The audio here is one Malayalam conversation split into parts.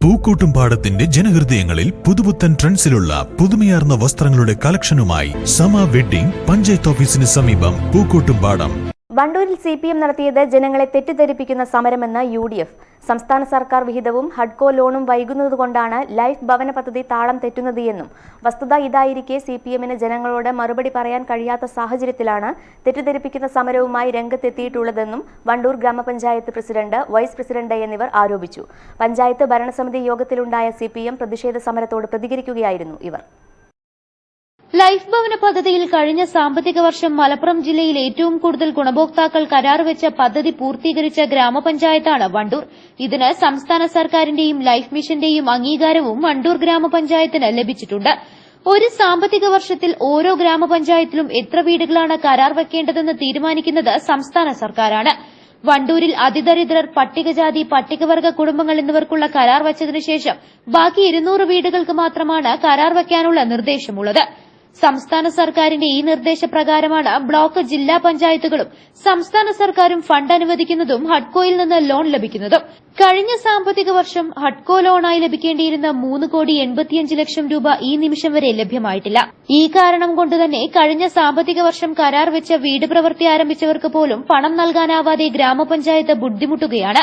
പൂക്കോട്ടുംപാടത്തിന്റെ ജനഹൃദയങ്ങളിൽ പുതുപുത്തൻ ട്രെൻഡ്സിലുള്ള പുതുമയാർന്ന വസ്ത്രങ്ങളുടെ കളക്ഷനുമായി സമ വെഡ്ഡിംഗ് പഞ്ചായത്ത് ഓഫീസിന് സമീപം പൂക്കോട്ടുംപാടം വണ്ടൂരിൽ സി പി എം നടത്തിയത് ജനങ്ങളെ തെറ്റിദ്ധരിപ്പിക്കുന്ന സമരമെന്ന് യു ഡി എഫ് സംസ്ഥാന സർക്കാർ വിഹിതവും ഹഡ്കോ ലോണും വൈകുന്നതുകൊണ്ടാണ് ലൈഫ് ഭവന പദ്ധതി താളം തെറ്റുന്നത് എന്നും. വസ്തുത ഇതായിരിക്കെ സി പി എമ്മിന് ജനങ്ങളോട് മറുപടി പറയാൻ കഴിയാത്ത സാഹചര്യത്തിലാണ് തെറ്റിദ്ധരിപ്പിക്കുന്ന സമരവുമായി രംഗത്തെത്തിയിട്ടുള്ളതെന്നും വണ്ടൂർ ഗ്രാമപഞ്ചായത്ത് പ്രസിഡന്റ് വൈസ് പ്രസിഡന്റ് എന്നിവർ ആരോപിച്ചു. പഞ്ചായത്ത് ഭരണസമിതി യോഗത്തിലുണ്ടായ സി പ്രതിഷേധ സമരത്തോട് പ്രതികരിക്കുകയായിരുന്നു ഇവർ. ലൈഫ് ഭവന പദ്ധതിയിൽ കഴിഞ്ഞ സാമ്പത്തിക വർഷം മലപ്പുറം ജില്ലയിൽ ഏറ്റവും കൂടുതൽ ഗുണഭോക്താക്കൾ കരാർ വെച്ച പദ്ധതി പൂർത്തീകരിച്ച ഗ്രാമപഞ്ചായത്താണ് വണ്ടൂർ. ഇതിന് സംസ്ഥാന സർക്കാരിന്റെയും ലൈഫ് മിഷന്റെയും അംഗീകാരവും വണ്ടൂർ ഗ്രാമപഞ്ചായത്തിന് ലഭിച്ചിട്ടുണ്ട്. ഒരു സാമ്പത്തിക വർഷത്തിൽ ഓരോ ഗ്രാമപഞ്ചായത്തിലും എത്ര വീടുകളാണ് കരാർ വെക്കേണ്ടതെന്ന് തീരുമാനിക്കുന്നത് സംസ്ഥാന സർക്കാരാണ്. വണ്ടൂരിൽ അതിദരിദ്രർ പട്ടികജാതി പട്ടികവർഗ കുടുംബങ്ങൾ എന്നിവർക്കുള്ള കരാർ വച്ചതിനുശേഷം ബാക്കി ഇരുന്നൂറ് വീടുകൾക്ക് മാത്രമാണ് കരാർ വയ്ക്കാനുള്ള നിർദ്ദേശമുള്ളത്. സംസ്ഥാന സർക്കാരിന്റെ ഈ നിർദ്ദേശപ്രകാരമാണ് ബ്ലോക്ക് ജില്ലാ പഞ്ചായത്തുകളും സംസ്ഥാന സർക്കാരും ഫണ്ട് അനുവദിക്കുന്നതും ഹഡ്കോയിൽ നിന്ന് ലോൺ ലഭിക്കുന്നതും. കഴിഞ്ഞ സാമ്പത്തിക വർഷം ഹഡ്കോ ലോണായി ലഭിക്കേണ്ടിയിരുന്ന മൂന്ന് കോടി എൺപത്തിയഞ്ച് ലക്ഷം രൂപ ഈ നിമിഷം വരെ ലഭ്യമായിട്ടില്ല. ഈ കാരണം കൊണ്ടുതന്നെ കഴിഞ്ഞ സാമ്പത്തിക വർഷം കരാർ വെച്ച വീട് പ്രവൃത്തി ആരംഭിച്ചവർക്ക് പോലും പണം നൽകാനാവാതെ ഗ്രാമപഞ്ചായത്ത് ബുദ്ധിമുട്ടുകയാണ്.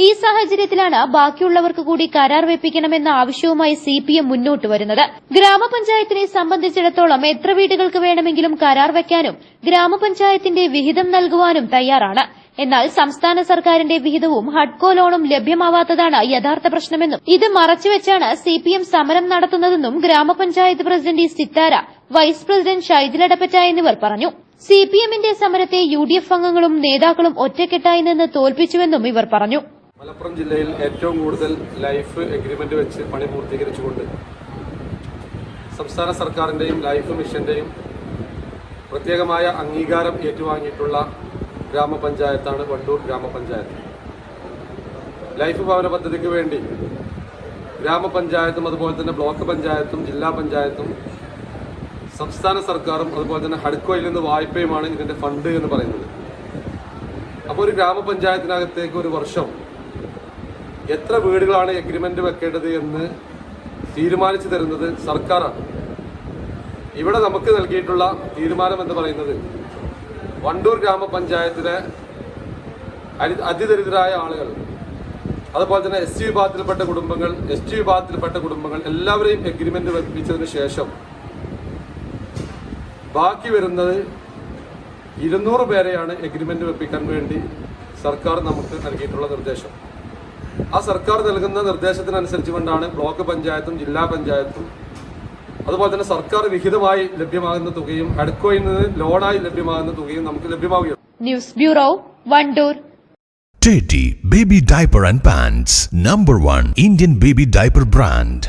ഈ സാഹചര്യത്തിലാണ് ബാക്കിയുള്ളവർക്ക് കൂടി കരാർ വെപ്പിക്കണമെന്ന ആവശ്യവുമായി സിപിഎം മുന്നോട്ട് വരുന്നത്. ഗ്രാമപഞ്ചായത്തിനെ സംബന്ധിച്ചിടത്തോളം എത്ര വീടുകൾക്ക് വേണമെങ്കിലും കരാർ വയ്ക്കാനും ഗ്രാമപഞ്ചായത്തിന്റെ വിഹിതം നൽകുവാനും തയ്യാറാണ്. എന്നാൽ സംസ്ഥാന സർക്കാരിന്റെ വിഹിതവും ഹഡ്കോ ലോണും ലഭ്യമാവാത്തതാണ് യഥാർത്ഥ പ്രശ്നമെന്നും ഇത് മറച്ചുവെച്ചാണ് സി പി എം സമരം നടത്തുന്നതെന്നും ഗ്രാമപഞ്ചായത്ത് പ്രസിഡന്റ് സിത്താര വൈസ് പ്രസിഡന്റ് ഷൈജിലടപ്പറ്റ എന്നിവർ പറഞ്ഞു. സിപിഎമ്മിന്റെ സമരത്തെ യു ഡി എഫ് അംഗങ്ങളും നേതാക്കളും ഒറ്റക്കെട്ടായി നിന്ന് തോൽപ്പിച്ചുവെന്നും ഇവർ പറഞ്ഞു. മലപ്പുറം ജില്ലയിൽ ഏറ്റവും കൂടുതൽ ലൈഫ് എഗ്രിമെന്റ് വെച്ച് പണി പൂർത്തീകരിച്ചുകൊണ്ട് സംസ്ഥാന സർക്കാരിന്റെയും ലൈഫ് മിഷന്റെയും പ്രത്യേകമായ അംഗീകാരം ഏറ്റുവാങ്ങിയിട്ടുള്ള ഗ്രാമപഞ്ചായത്താണ് വണ്ടൂർ ഗ്രാമപഞ്ചായത്ത്. ലൈഫ് ഭവന പദ്ധതിക്ക് വേണ്ടി ഗ്രാമപഞ്ചായത്തും അതുപോലെ തന്നെ ബ്ലോക്ക് പഞ്ചായത്തും ജില്ലാ പഞ്ചായത്തും സംസ്ഥാന സർക്കാരും അതുപോലെ തന്നെ ഹഡ്കോയിൽ നിന്ന് വായ്പയുമാണ് ഇതിന്റെ ഫണ്ട് എന്ന് പറയുന്നത്. അപ്പോൾ ഒരു ഗ്രാമപഞ്ചായത്തിനകത്തേക്ക് ഒരു വർഷം എത്ര വീടുകളാണ് എഗ്രിമെന്റ് വെക്കേണ്ടത് എന്ന് തീരുമാനിച്ചു തരുന്നത് സർക്കാരാണ്. ഇവിടെ നമുക്ക് നൽകിയിട്ടുള്ള തീരുമാനം എന്ന് പറയുന്നത് വണ്ടൂർ ഗ്രാമപഞ്ചായത്തിലെ അതിദരിദ്രരായ ആളുകൾ അതുപോലെ തന്നെ എസ് ടി വിഭാഗത്തിൽപ്പെട്ട കുടുംബങ്ങൾ എസ് ടി വിഭാഗത്തിൽപ്പെട്ട കുടുംബങ്ങൾ എല്ലാവരെയും എഗ്രിമെന്റ് വെപ്പിച്ചതിന് ശേഷം ബാക്കി വരുന്നത് ഇരുന്നൂറ് പേരെയാണ് എഗ്രിമെന്റ് വെപ്പിക്കാൻ വേണ്ടി സർക്കാർ നമുക്ക് നൽകിയിട്ടുള്ള നിർദ്ദേശം. ആ സർക്കാർ നൽകുന്ന നിർദ്ദേശത്തിനനുസരിച്ച് കൊണ്ടാണ് ബ്ലോക്ക് പഞ്ചായത്തും ജില്ലാ പഞ്ചായത്തും അതുപോലെ തന്നെ സർക്കാർ വിഹിതമായി ലഭ്യമാകുന്ന തുകയും അടുക്കോയിൽ നിന്ന് ലോണായി ലഭ്യമാകുന്ന തുകയും നമുക്ക് ലഭ്യമാവുകയാണ് news bureau Wandoor. Teddy Baby Diaper and Pants Number 1 Indian Baby Diaper Brand.